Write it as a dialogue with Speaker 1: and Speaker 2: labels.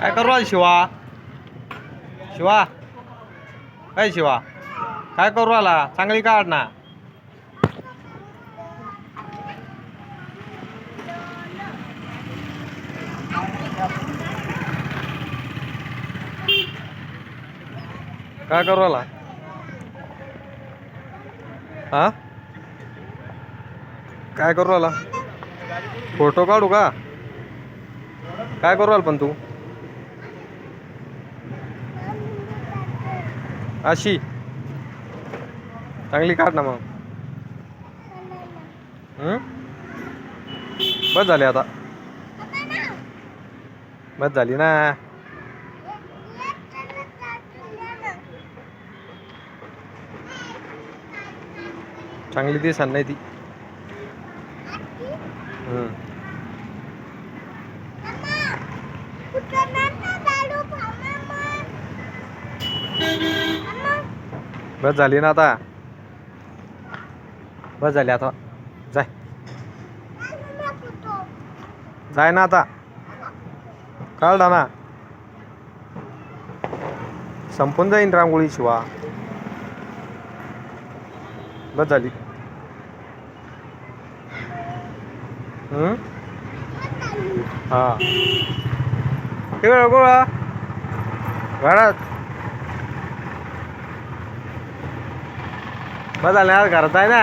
Speaker 1: काय करू राहिला शिवा? शिवा? काय शिवा काय करू आला चांगली काढ ना. काय करू आला हा? काय करू आला फोटो काढू का? काय करू राहिला पण तू? अशी. चांगली काढ ना मग. हम्म? बस झाली आता. बस झाली ना. चांगली दिसत नाही ती. हम्म. बस झाली ना आता. बस झाली आता. जाय. जाय ना आता. काढला ना. संपून जाईन रांगोळी शिवा. बस झाली. हम्म? हा. गोळा. घरात. बस नाही ना आहे ना?